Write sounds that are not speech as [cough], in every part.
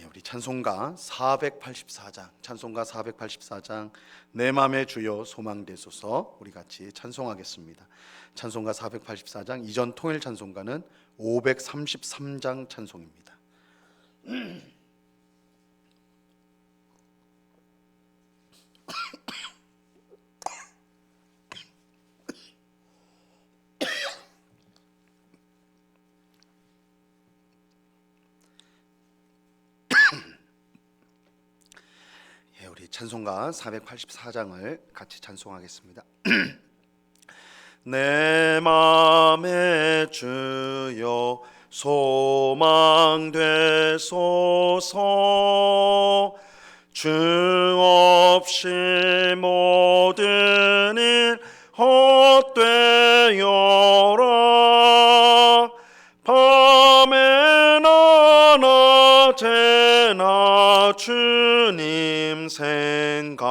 예, 우리 찬송가 484장, 찬송가 484장 내 맘의 주여 소망되소서 우리 같이 찬송하겠습니다. 찬송가 484장 이전 통일 찬송가는 533장 찬송입니다. 찬송가 484장을 같이 찬송하겠습니다. [clears throat] 내 맘의 주여 소망 되소서 주 없이 모 생각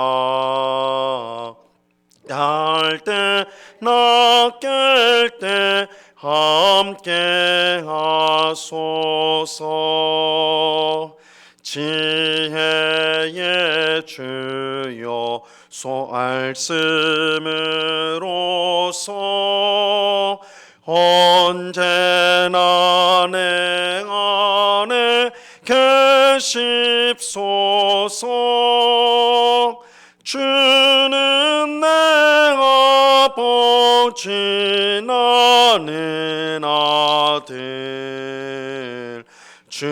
할때나깰때 함께 하소서. 지혜의 주여 소알씀으로서 언제나 내 안에 계십소서. 주는 내 아버지 나는 아들. 주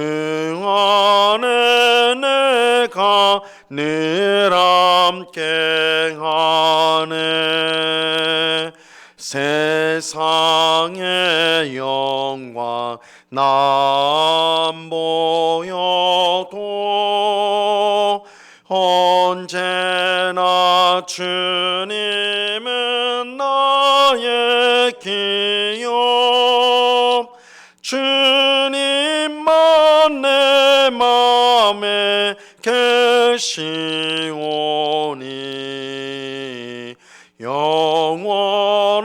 안에 내가 늘 함께 하네. 세상의 영광 남 보여도 언제나 주님은 나의 기업. 주님만 내 맘에 계시오니 영원한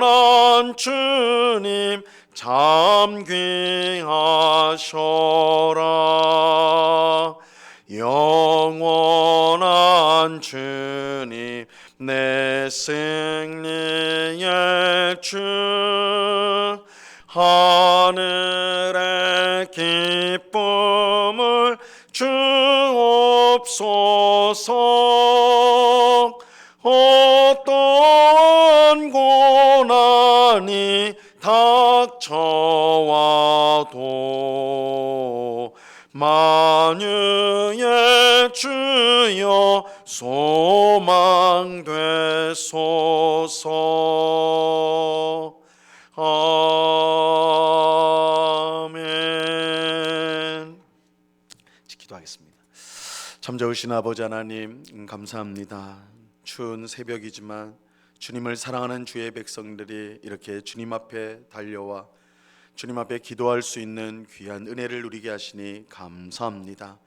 주님 참 귀하셔라. 영원한 주님 내 승리의 주 하늘의 기쁨을 주옵소서. 어떤 고난이 닥쳐와도 만유의 주여 소망되소서. 아멘. 기도하겠습니다. 참 좋으신 아버지 하나님 음, 감사합니다. 추운 새벽이지만 주님을 사랑하는 주의 백성들이 이렇게 주님 앞에 달려와 주님 앞에 기도할 수 있는 귀한 은혜를 누리게 하시니 감사합니다.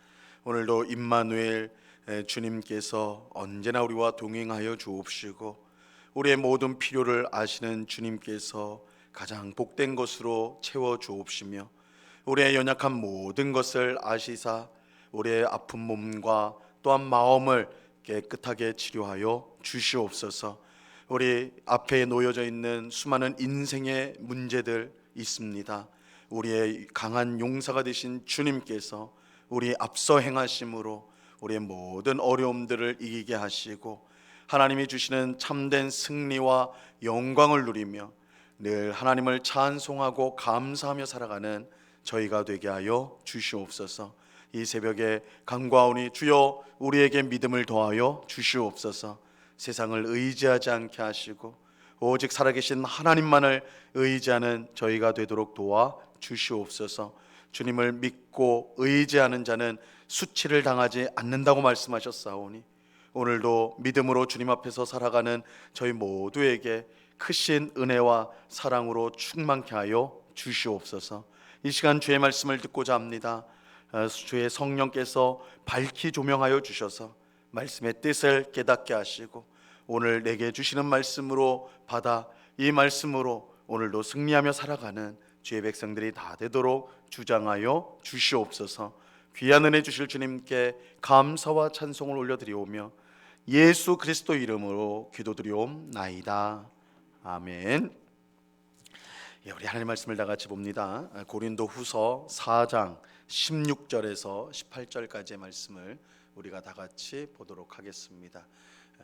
오늘도 임마누엘 에, 주님께서 언제나 우리와 동행하여 주옵시고 우리의 모든 필요를 아시는 주님께서 가장 복된 것으로 채워 주옵시며 우리의 연약한 모든 것을 아시사 우리의 아픈 몸과 또한 마음을 깨끗하게 치료하여 주시옵소서. 우리 앞에 놓여져 있는 수많은 인생의 문제들 있습니다. 우리의 강한 용사가 되신 주님께서 우리 앞서 행하심으로 우리의 모든 어려움들을 이기게 하시고 하나님이 주시는 참된 승리와 영광을 누리며 늘 하나님을 찬송하고 감사하며 살아가는 저희가 되게 하여 주시옵소서. 이 새벽에 간과하오니 주여 우리에게 믿음을 더하여 주시옵소서. 세상을 의지하지 않게 하시고 오직 살아계신 하나님만을 의지하는 저희가 되도록 도와 주시옵소서. 주님을 믿고 의지하는 자는 수치를 당하지 않는다고 말씀하셨사오니 오늘도 믿음으로 주님 앞에서 살아가는 저희 모두에게 크신 은혜와 사랑으로 충만케 하여 주시옵소서. 이 시간 주의 말씀을 듣고자 합니다. 어, 주의 성령께서 밝히 조명하여 주셔서 말씀의 뜻을 깨닫게 하시고 오늘 내게 주시는 말씀으로 받아 이 말씀으로 오늘도 승리하며 살아가는 주의 백성들이 다 되도록 주장하여 주시옵소서. 귀한 은혜 주실 주님께 감사와 찬송을 올려드리오며 예수 그리스도 이름으로 기도드리옵나이다. 아멘. 예, 우리 하나님 말씀을 다 같이 봅니다. 고린도 후서 4장 16절에서 18절까지의 말씀을 우리가 다 같이 보도록 하겠습니다.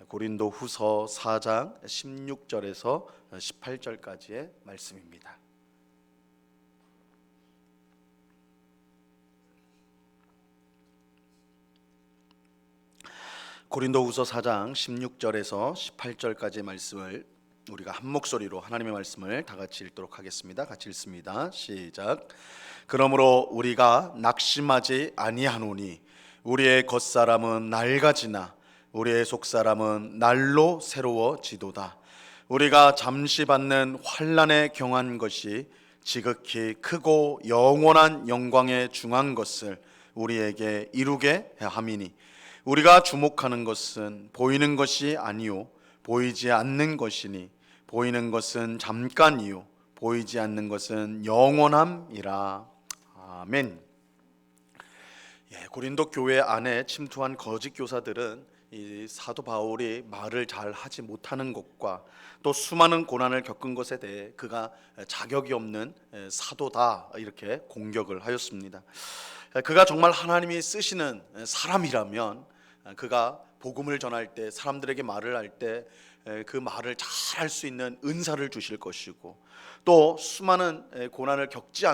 고린도 후서 4장 16절에서 18절까지의 말씀입니다. 고린도후서 4장 16절에서 18절까지의 말씀을 우리가 한 목소리로 하나님의 말씀을 다 같이 읽도록 하겠습니다. 같이 읽습니다. 시작. 그러므로 우리가 낙심하지 아니하노니 우리의 겉사람은 낡아지나 우리의 속사람은 날로 새로워지도다. 우리가 잠시 받는 환란에 경한 것이 지극히 크고 영원한 영광에 중한 것을 우리에게 이루게 함이니 우리가 주목하는 것은 보이는 것이 아니요 보이지 않는 것이니 보이는 것은 잠깐이요 보이지 않는 것은 영원함이라 아멘. 예, 고린도 교회 안에 침투한 거짓 교사들은 이 사도 바울이 말을 잘 하지 못하는 것과 또 수많은 고난을 겪은 것에 대해 그가 자격이 없는 사도다 이렇게 공격을 하였습니다. 그가 정말 하나님이 쓰시는 사람이라면 그가 복음을 전할 때 사람들에게 말을 할 때 그 말을 잘 할 수 있는 은사를 주실 것이고 또 수많은 고난을 겪지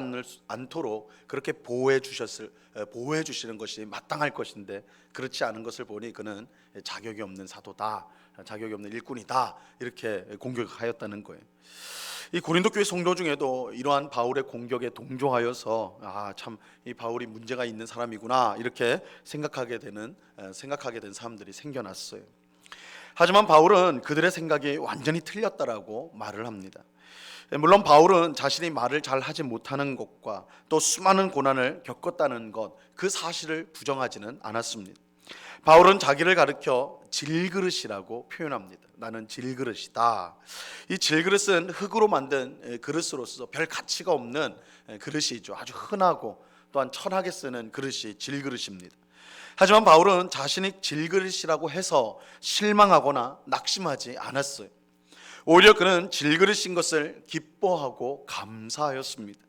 않도록 그렇게 보호해 주셨을 보호해 주시는 것이 마땅할 것인데 그렇지 않은 것을 보니 그는 자격이 없는 사도다 자격이 없는 일꾼이다 이렇게 공격하였다는 거예요. 이 고린도 교회 성도 중에도 이러한 바울의 공격에 동조하여서 아 참 이 바울이 문제가 있는 사람이구나 이렇게 생각하게 되는 생각하게 된 사람들이 생겨났어요. 하지만 바울은 그들의 생각이 완전히 틀렸다라고 말을 합니다. 물론 바울은 자신이 말을 잘 하지 못하는 것과 또 수많은 고난을 겪었다는 것 그 사실을 부정하지는 않았습니다. 바울은 자기를 가르켜 질그릇이라고 표현합니다. 나는 질그릇이다. 이 질그릇은 흙으로 만든 그릇으로서 별 가치가 없는 그릇이죠. 아주 흔하고 또한 천하게 쓰는 그릇이 질그릇입니다. 하지만 바울은 자신이 질그릇이라고 해서 실망하거나 낙심하지 않았어요. 오히려 그는 질그릇인 것을 기뻐하고 감사하였습니다.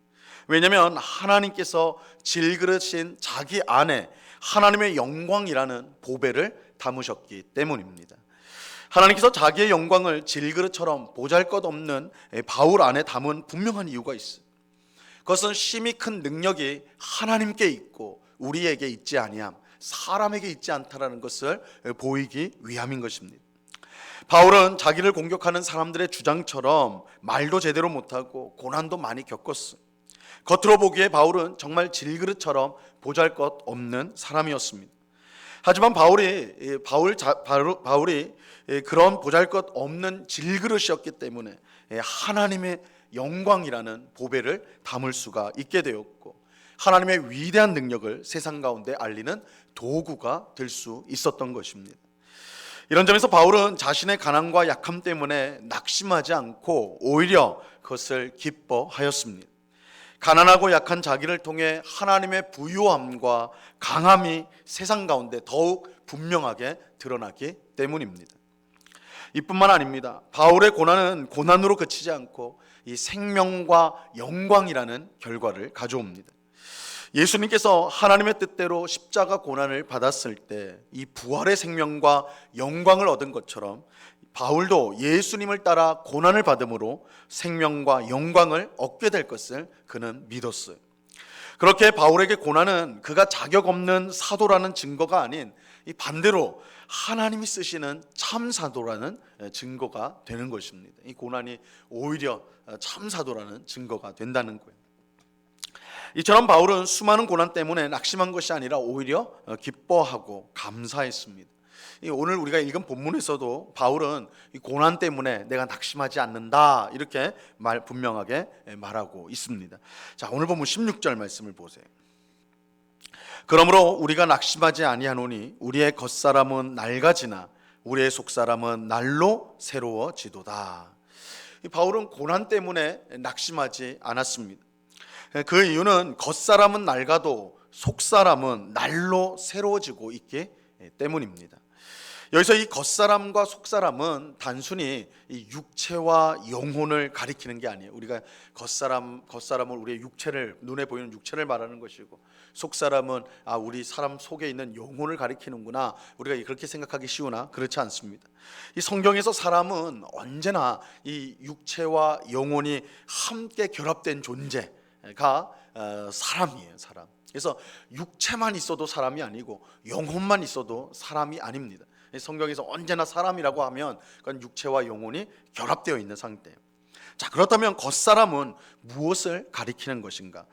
왜냐하면 하나님께서 질그릇인 자기 안에 하나님의 영광이라는 보배를 담으셨기 때문입니다. 하나님께서 자기의 영광을 질그릇처럼 보잘것없는 바울 안에 담은 분명한 이유가 있어요. 그것은 심히 큰 능력이 하나님께 있고 우리에게 있지 아니함, 사람에게 있지 않다라는 것을 보이기 위함인 것입니다. 바울은 자기를 공격하는 사람들의 주장처럼 말도 제대로 못하고 고난도 많이 겪었어. 겉으로 보기에 바울은 정말 질그릇처럼 보잘 것 없는 사람이었습니다. 하지만 바울이 바울 바울이 그런 보잘 것 없는 질그릇이었기 때문에 하나님의 영광이라는 보배를 담을 수가 있게 되었고 하나님의 위대한 능력을 세상 가운데 알리는 도구가 될 수 있었던 것입니다. 이런 점에서 바울은 자신의 가난과 약함 때문에 낙심하지 않고 오히려 그것을 기뻐하였습니다. 가난하고 약한 자기를 통해 하나님의 부유함과 강함이 세상 가운데 더욱 분명하게 드러나기 때문입니다. 이뿐만 아닙니다. 바울의 고난은 고난으로 그치지 않고 이 생명과 영광이라는 결과를 가져옵니다. 예수님께서 하나님의 뜻대로 십자가 고난을 받았을 때 이 부활의 생명과 영광을 얻은 것처럼 바울도 예수님을 따라 고난을 받음으로 생명과 영광을 얻게 될 것을 그는 믿었어요. 그렇게 바울에게 고난은 그가 자격 없는 사도라는 증거가 아닌 이 반대로 하나님이 쓰시는 참 사도라는 증거가 되는 것입니다. 이 고난이 오히려 참 사도라는 증거가 된다는 거예요. 이처럼 바울은 수많은 고난 때문에 낙심한 것이 아니라 오히려 기뻐하고 감사했습니다. 이 오늘 우리가 읽은 본문에서도 바울은 이 고난 때문에 내가 낙심하지 않는다 이렇게 말 분명하게 말하고 있습니다. 자 오늘 본문 16절 말씀을 보세요. 그러므로 우리가 낙심하지 아니하노니 우리의 겉사람은 낡아지나 우리의 속사람은 날로 새로워지도다. 이 바울은 고난 때문에 낙심하지 않았습니다. 그 이유는 겉사람은 낡아도 속사람은 날로 새로워지고 있기 때문입니다. 여기서 이 겉사람과 속사람은 단순히 이 육체와 영혼을 가리키는 게 아니에요. 우리가 겉사람 겉사람은 우리의 육체를 눈에 보이는 육체를 말하는 것이고 속사람은 아 우리 사람 속에 있는 영혼을 가리키는구나. 우리가 그렇게 생각하기 쉬우나 그렇지 않습니다. 이 성경에서 사람은 언제나 이 육체와 영혼이 함께 결합된 존재 가 어, 사람이에요, 사람. 그래서 육체만 있어도 사람이 아니고 영혼만 있어도 사람이 아닙니다. 성경에서 언제나 사람이라고 하면 그건 육체와 영혼이 결합되어 있는 상태예요. 자 그렇다면 겉사람은 무엇을 가리키는 것인가?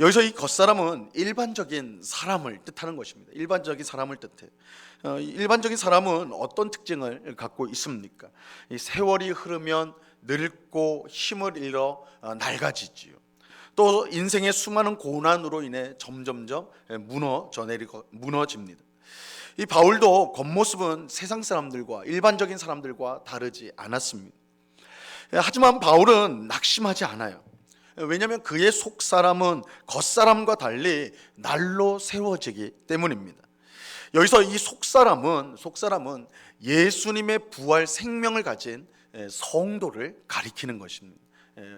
여기서 이 겉사람은 일반적인 사람을 뜻하는 것입니다. 일반적인 사람을 뜻해. 어, 일반적인 사람은 어떤 특징을 갖고 있습니까? 이 세월이 흐르면 늙고 힘을 잃어 어, 낡아지지요. 또 인생의 수많은 고난으로 인해 점점점 무너져 내리고 무너집니다. 이 바울도 겉모습은 세상 사람들과 일반적인 사람들과 다르지 않았습니다. 하지만 바울은 낙심하지 않아요. 왜냐하면 그의 속 사람은 겉 사람과 달리 날로 세워지기 때문입니다. 여기서 이 속 사람은 속 사람은 예수님의 부활 생명을 가진 성도를 가리키는 것입니다.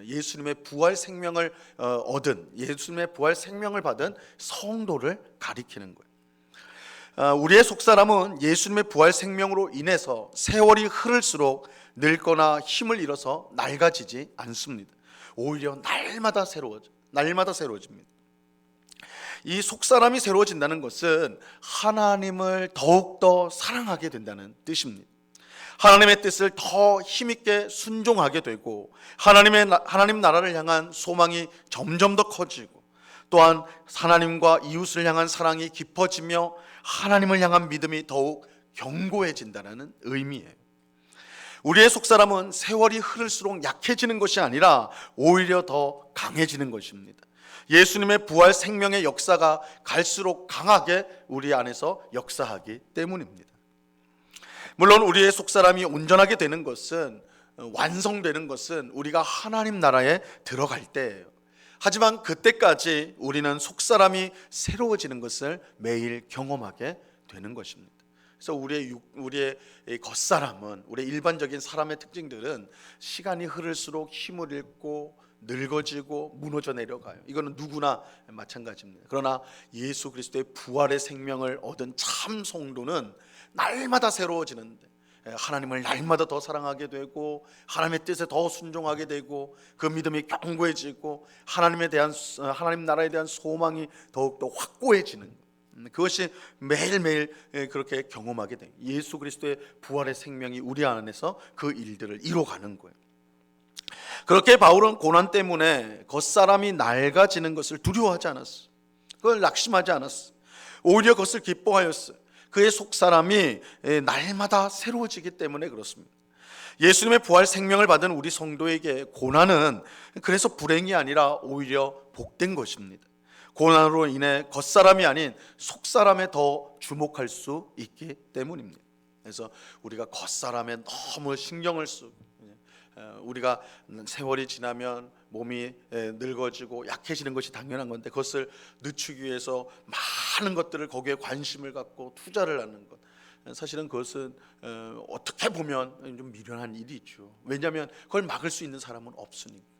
예수님의 부활 생명을 어, 얻은 예수님의 부활 생명을 받은 성도를 가리키는 거예요. 어, 우리의 속사람은 예수님의 부활 생명으로 인해서 세월이 흐를수록 늙거나 힘을 잃어서 낡아지지 않습니다. 오히려 날마다 새로워져. 날마다 새로워집니다. 이 속사람이 새로워진다는 것은 하나님을 더욱더 사랑하게 된다는 뜻입니다. 하나님의 뜻을 더 힘있게 순종하게 되고 하나님의 하나님 나라를 향한 소망이 점점 더 커지고 또한 하나님과 이웃을 향한 사랑이 깊어지며 하나님을 향한 믿음이 더욱 견고해진다는 의미예요. 우리의 속사람은 세월이 흐를수록 약해지는 것이 아니라 오히려 더 강해지는 것입니다. 예수님의 부활 생명의 역사가 갈수록 강하게 우리 안에서 역사하기 때문입니다. 물론 우리의 속사람이 온전하게 되는 것은 어, 완성되는 것은 우리가 하나님 나라에 들어갈 때예요. 하지만 그때까지 우리는 속사람이 새로워지는 것을 매일 경험하게 되는 것입니다. 그래서 우리의 육, 우리의 겉사람은 우리의 일반적인 사람의 특징들은 시간이 흐를수록 힘을 잃고 늙어지고 무너져 내려가요. 이거는 누구나 마찬가지입니다. 그러나 예수 그리스도의 부활의 생명을 얻은 참 성도는 날마다 새로워지는데 하나님을 날마다 더 사랑하게 되고 하나님의 뜻에 더 순종하게 되고 그 믿음이 견고해지고 하나님에 대한 하나님 나라에 대한 소망이 더욱 더 확고해지는 음, 그것이 매일매일 그렇게 경험하게 돼. 예수 그리스도의 부활의 생명이 우리 안에서 그 일들을 이뤄가는 거예요. 그렇게 바울은 고난 때문에 겉사람이 낡아지는 것을 두려워하지 않았어. 그걸 낙심하지 않았어. 오히려 그것을 기뻐하였어요. 그의 속 사람이 날마다 새로워지기 때문에 그렇습니다. 예수님의 부활 생명을 받은 우리 성도에게 고난은 그래서 불행이 아니라 오히려 복된 것입니다. 고난으로 인해 겉사람이 아닌 속사람에 더 주목할 수 있기 때문입니다. 그래서 우리가 겉사람에 너무 신경을 쓰고 우리가 세월이 지나면 몸이 늙어지고 약해지는 것이 당연한 건데 그것을 늦추기 위해서 많은 것들을 거기에 관심을 갖고 투자를 하는 것 사실은 그것은 어떻게 보면 좀 미련한 일이죠. 왜냐하면 그걸 막을 수 있는 사람은 없으니까.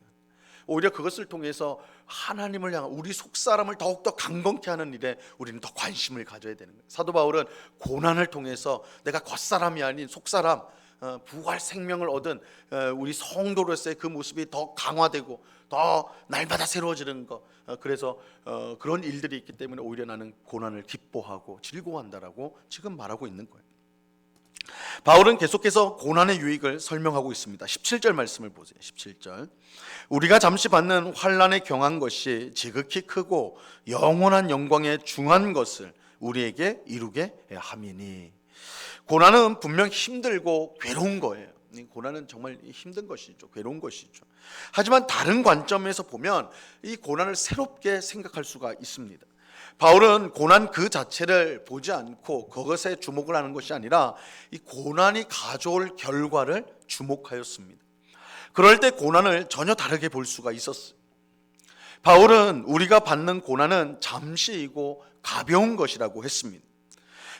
오히려 그것을 통해서 하나님을 향한 우리 속 사람을 더욱더 강건케 하는 일에 우리는 더 관심을 가져야 되는 거예요. 사도 바울은 고난을 통해서 내가 겉사람이 아닌 속 사람 어, 부활 생명을 얻은 어, 우리 성도로서의 그 모습이 더 강화되고 더 날마다 새로워지는 것. 어, 그래서 어, 그런 일들이 있기 때문에 오히려 나는 고난을 기뻐하고 즐거워한다라고 지금 말하고 있는 거예요. 바울은 계속해서 고난의 유익을 설명하고 있습니다. 17절 말씀을 보세요. 17절. 우리가 잠시 받는 환란에 경한 것이 지극히 크고 영원한 영광에 중한 것을 우리에게 이루게 함이니. 고난은 분명 힘들고 괴로운 거예요. 이 고난은 정말 힘든 것이죠. 괴로운 것이죠. 하지만 다른 관점에서 보면 이 고난을 새롭게 생각할 수가 있습니다. 바울은 고난 그 자체를 보지 않고 그것에 주목을 하는 것이 아니라 이 고난이 가져올 결과를 주목하였습니다. 그럴 때 고난을 전혀 다르게 볼 수가 있었어요. 바울은 우리가 받는 고난은 잠시이고 가벼운 것이라고 했습니다.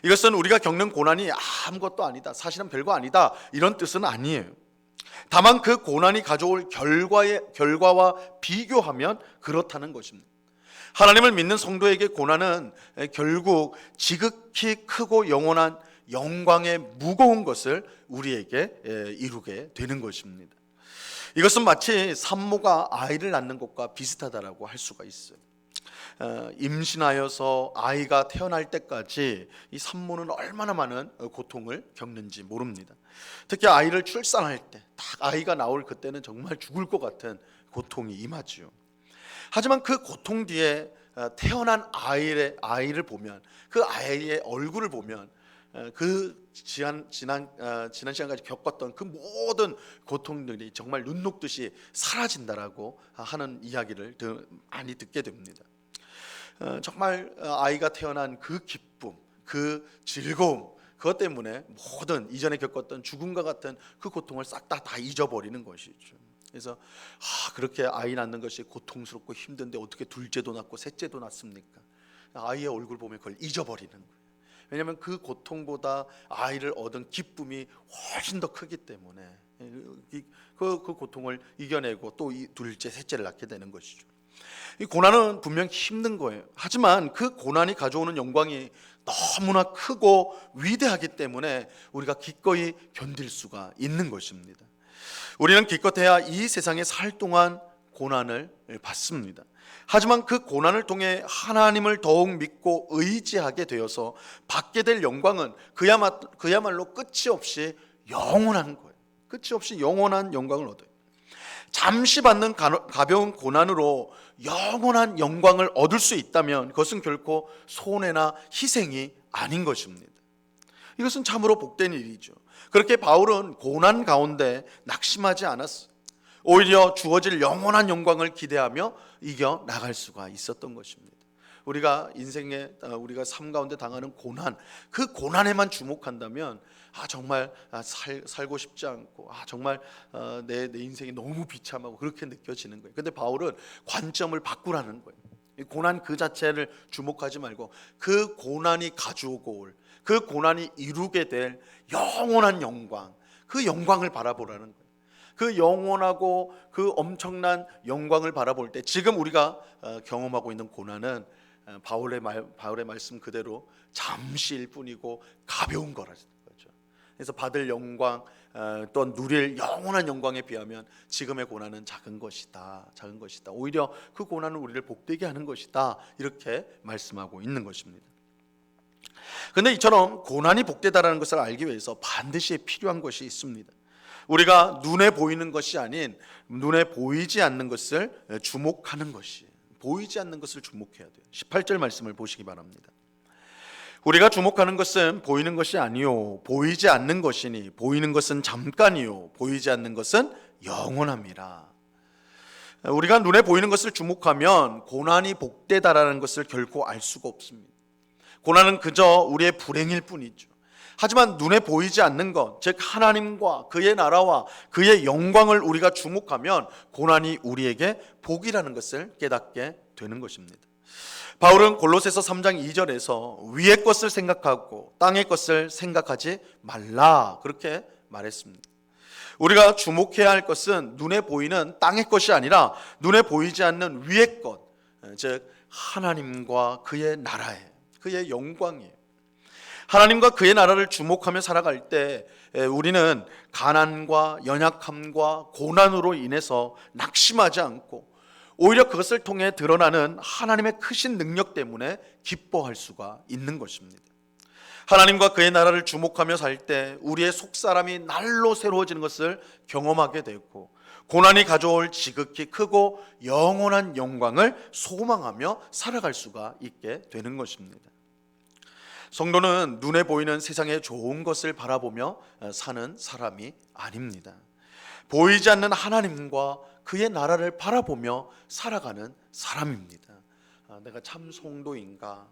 이것은 우리가 겪는 고난이 아무것도 아니다. 사실은 별거 아니다. 이런 뜻은 아니에요. 다만 그 고난이 가져올 결과의 결과와 비교하면 그렇다는 것입니다. 하나님을 믿는 성도에게 고난은 결국 지극히 크고 영원한 영광의 무거운 것을 우리에게 이루게 되는 것입니다. 이것은 마치 산모가 아이를 낳는 것과 비슷하다라고 할 수가 있어요. 어, 임신하여서 아이가 태어날 때까지 이 산모는 얼마나 많은 고통을 겪는지 모릅니다. 특히 아이를 출산할 때, 딱 아이가 나올 그때는 정말 죽을 것 같은 고통이 임하지요. 하지만 그 고통 뒤에 어, 태어난 아이의 아이를 보면 그 아이의 얼굴을 보면 어, 그 지난 지난 어, 지난 시간까지 겪었던 그 모든 고통들이 정말 눈 녹듯이 사라진다라고 하는 이야기를 많이 듣게 됩니다. 정말 아이가 태어난 그 기쁨, 그 즐거움, 그것 때문에 모든 이전에 겪었던 죽음과 같은 그 고통을 싹 다 다 잊어버리는 것이죠. 그래서 아, 그렇게 아이 낳는 것이 고통스럽고 힘든데 어떻게 둘째도 낳고 셋째도 낳습니까? 아이의 얼굴 보면 그걸 잊어버리는 거예요. 왜냐하면 그 고통보다 아이를 얻은 기쁨이 훨씬 더 크기 때문에 그, 그 고통을 이겨내고 또 둘째, 셋째를 낳게 되는 것이죠. 이 고난은 분명 힘든 거예요. 하지만 그 고난이 가져오는 영광이 너무나 크고 위대하기 때문에 우리가 기꺼이 견딜 수가 있는 것입니다. 우리는 기껏해야 이 세상에 살 동안 고난을 받습니다. 하지만 그 고난을 통해 하나님을 더욱 믿고 의지하게 되어서 받게 될 영광은 그야말로, 끝이 없이 영원한 거예요. 끝이 없이 영원한 영광을 얻어요. 잠시 받는 가벼운 고난으로 영원한 영광을 얻을 수 있다면 그것은 결코 손해나 희생이 아닌 것입니다. 이것은 참으로 복된 일이죠. 그렇게 바울은 고난 가운데 낙심하지 않았어. 오히려 주어질 영원한 영광을 기대하며 이겨 나갈 수가 있었던 것입니다. 우리가 인생에 어, 우리가 삶 가운데 당하는 고난, 그 고난에만 주목한다면 아 정말 아, 살, 살고 싶지 않고 아 정말 어, 내, 내 인생이 너무 비참하고 그렇게 느껴지는 거예요. 근데 바울은 관점을 바꾸라는 거예요. 고난 그 자체를 주목하지 말고 그 고난이 가져오고 올 그 고난이 이루게 될 영원한 영광, 그 영광을 바라보라는 거예요. 그 영원하고 그 엄청난 영광을 바라볼 때 지금 우리가 어, 경험하고 있는 고난은 어, 바울의 말 바울의 말씀 그대로 잠시일 뿐이고 가벼운 거죠. 그래서 받을 영광 어, 또 누릴 영원한 영광에 비하면 지금의 고난은 작은 것이다. 작은 것이다. 오히려 그 고난은 우리를 복되게 하는 것이다. 이렇게 말씀하고 있는 것입니다. 근데 이처럼 고난이 복되다라는 것을 알기 위해서 반드시 필요한 것이 있습니다. 우리가 눈에 보이는 것이 아닌 눈에 보이지 않는 것을 주목하는 것이 보이지 않는 것을 주목해야 돼요. 18절 말씀을 보시기 바랍니다. 우리가 주목하는 것은 보이는 것이 아니요 보이지 않는 것이니 보이는 것은 잠깐이요 보이지 않는 것은 영원합니다. 우리가 눈에 보이는 것을 주목하면 고난이 복되다라는 것을 결코 알 수가 없습니다. 고난은 그저 우리의 불행일 뿐이죠. 하지만 눈에 보이지 않는 것, 즉 하나님과 그의 나라와 그의 영광을 우리가 주목하면 고난이 우리에게 복이라는 것을 깨닫게 되는 것입니다. 바울은 골로새서 3장 2절에서 위의 것을 생각하고 땅의 것을 생각하지 말라 그렇게 말했습니다. 우리가 주목해야 할 것은 눈에 보이는 땅의 것이 아니라 눈에 보이지 않는 위의 것, 즉 하나님과 그의 나라에 그의 영광이에요. 하나님과 그의 나라를 주목하며 살아갈 때 에, 우리는 가난과 연약함과 고난으로 인해서 낙심하지 않고 오히려 그것을 통해 드러나는 하나님의 크신 능력 때문에 기뻐할 수가 있는 것입니다. 하나님과 그의 나라를 주목하며 살 때 우리의 속사람이 날로 새로워지는 것을 경험하게 되고 고난이 가져올 지극히 크고 영원한 영광을 소망하며 살아갈 수가 있게 되는 것입니다. 성도는 눈에 보이는 세상의 좋은 것을 바라보며 사는 사람이 아닙니다. 보이지 않는 하나님과 그의 나라를 바라보며 살아가는 사람입니다. 아, 내가 참 성도인가?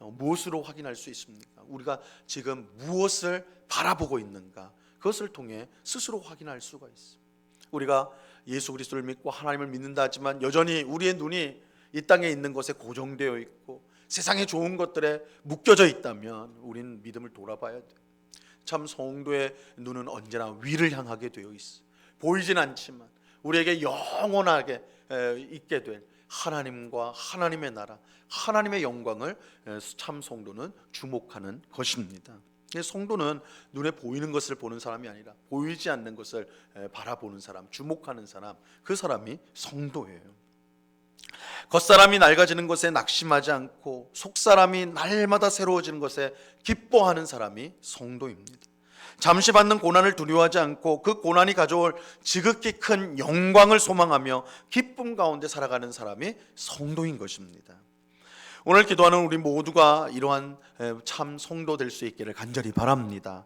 어, 무엇으로 확인할 수 있습니까? 우리가 지금 무엇을 바라보고 있는가? 그것을 통해 스스로 확인할 수가 있습니다. 우리가 예수 그리스도를 믿고 하나님을 믿는다 하지만 여전히 우리의 눈이 이 땅에 있는 것에 고정되어 있고 세상의 좋은 것들에 묶여져 있다면 우리는 믿음을 돌아봐야 돼. 참 성도의 눈은 언제나 위를 향하게 되어 있어. 보이진 않지만 우리에게 영원하게 에, 있게 될 하나님과 하나님의 나라, 하나님의 영광을 에, 참 성도는 주목하는 것입니다. 이 성도는 눈에 보이는 것을 보는 사람이 아니라 보이지 않는 것을 에, 바라보는 사람, 주목하는 사람, 그 사람이 성도예요. 겉사람이 낡아지는 것에 낙심하지 않고 속사람이 날마다 새로워지는 것에 기뻐하는 사람이 성도입니다. 잠시 받는 고난을 두려워하지 않고 그 고난이 가져올 지극히 큰 영광을 소망하며 기쁨 가운데 살아가는 사람이 성도인 것입니다. 오늘 기도하는 우리 모두가 이러한 참 성도 될 수 있기를 간절히 바랍니다.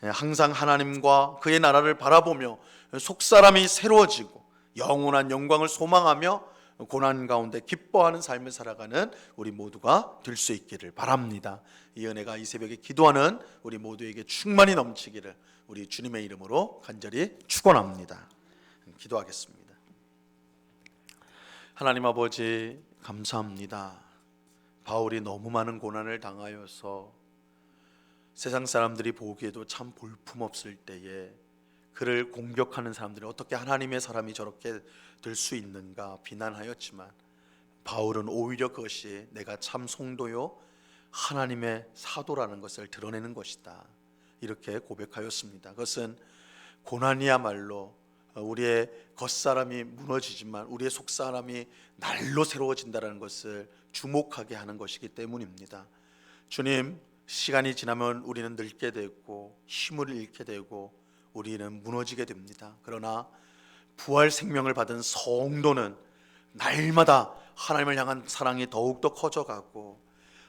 항상 하나님과 그의 나라를 바라보며 속사람이 새로워지고 영원한 영광을 소망하며 고난 가운데 기뻐하는 삶을 살아가는 우리 모두가 될 수 있기를 바랍니다. 이 은혜가 이 새벽에 기도하는 우리 모두에게 충만히 넘치기를 우리 주님의 이름으로 간절히 축원합니다. 기도하겠습니다. 하나님 아버지 감사합니다. 바울이 너무 많은 고난을 당하여서 세상 사람들이 보기에도 참 볼품없을 때에 그를 공격하는 사람들이 어떻게 하나님의 사람이 저렇게 될 수 있는가 비난하였지만 바울은 오히려 그것이 내가 참 성도요 하나님의 사도라는 것을 드러내는 것이다. 이렇게 고백하였습니다. 그것은 고난이야말로 우리의 겉사람이 무너지지만 우리의 속사람이 날로 새로워진다는 것을 주목하게 하는 것이기 때문입니다. 주님, 시간이 지나면 우리는 늙게 되고 힘을 잃게 되고 우리는 무너지게 됩니다. 그러나 부활 생명을 받은 성도는 날마다 하나님을 향한 사랑이 더욱더 커져가고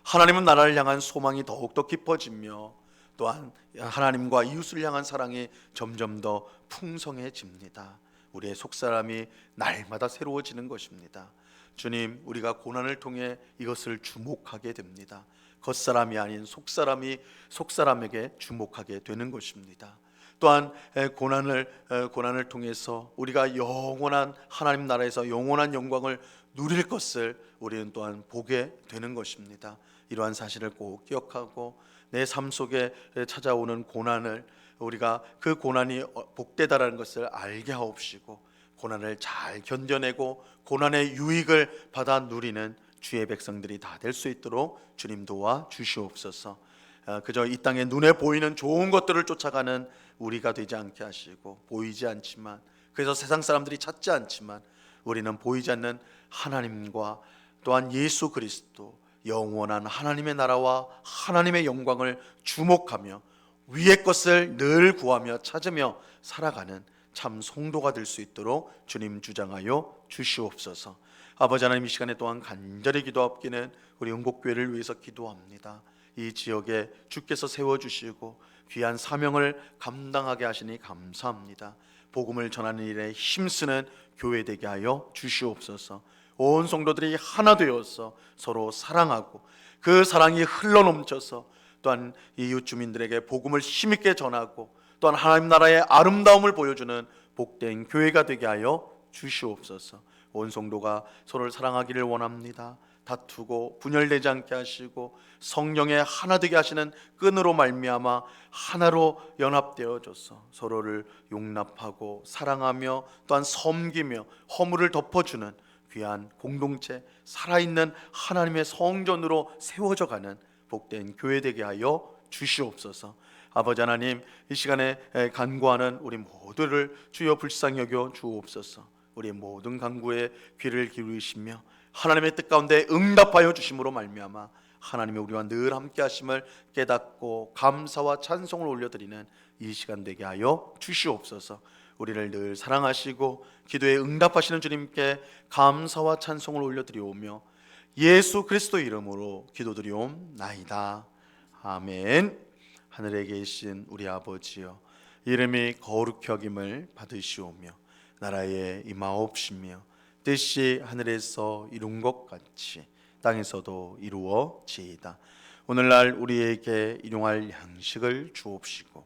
하나님은 나라를 향한 소망이 더욱더 깊어지며 또한 하나님과 이웃을 향한 사랑이 점점 더 풍성해집니다. 우리의 속사람이 날마다 새로워지는 것입니다. 주님, 우리가 고난을 통해 이것을 주목하게 됩니다. 겉사람이 아닌 속사람이 속사람에게 주목하게 되는 것입니다. 또한 고난을 고난을 통해서 우리가 영원한 하나님 나라에서 영원한 영광을 누릴 것을 우리는 또한 보게 되는 것입니다. 이러한 사실을 꼭 기억하고 내 삶 속에 찾아오는 고난을 우리가 그 고난이 복되다라는 것을 알게 하옵시고 고난을 잘 견뎌내고 고난의 유익을 받아 누리는 주의 백성들이 다 될 수 있도록 주님 도와 주시옵소서. 아, 그저 이 땅에 눈에 보이는 좋은 것들을 쫓아가는 우리가 되지 않게 하시고 보이지 않지만 그래서 세상 사람들이 찾지 않지만 우리는 보이지 않는 하나님과 또한 예수 그리스도 영원한 하나님의 나라와 하나님의 영광을 주목하며 위의 것을 늘 구하며 찾으며 살아가는 참 성도가 될 수 있도록 주님 주장하여 주시옵소서. 아버지 하나님 이 시간에 또한 간절히 기도하옵기는 우리 응곡교회를 위해서 기도합니다. 이 지역에 주께서 세워 주시고 귀한 사명을 감당하게 하시니 감사합니다. 복음을 전하는 일에 힘쓰는 교회 되게 하여 주시옵소서. 온 성도들이 하나 되어서 서로 사랑하고 그 사랑이 흘러넘쳐서 또한 이웃 주민들에게 복음을 힘있게 전하고 또한 하나님 나라의 아름다움을 보여주는 복된 교회가 되게 하여 주시옵소서. 온 성도가 서로를 사랑하기를 원합니다. 다투고 분열되지 않게 하시고 성령의 하나 되게 하시는 끈으로 말미암아 하나로 연합되어져서 서로를 용납하고 사랑하며 또한 섬기며 허물을 덮어주는 귀한 공동체 살아있는 하나님의 성전으로 세워져 가는 복된 교회 되게 하여 주시옵소서. 아버지 하나님 이 시간에 에, 간구하는 우리 모두를 주여 불쌍히 여겨 주옵소서. 우리 모든 간구에 귀를 기울이시며 하나님의 뜻 가운데 응답하여 주심으로 말미암아 하나님의 우리와 늘 함께 하심을 깨닫고 감사와 찬송을 올려드리는 이 시간 되게 하여 주시옵소서. 우리를 늘 사랑하시고 기도에 응답하시는 주님께 감사와 찬송을 올려드리오며 예수 그리스도 이름으로 기도드리옵나이다. 아멘. 하늘에 계신 우리 아버지여 이름이 거룩히 여김을 받으시오며 나라에 임하옵시며 뜻이 하늘에서 이룬 것 같이 땅에서도 이루어지이다. 오늘날 우리에게 일용할 양식을 주옵시고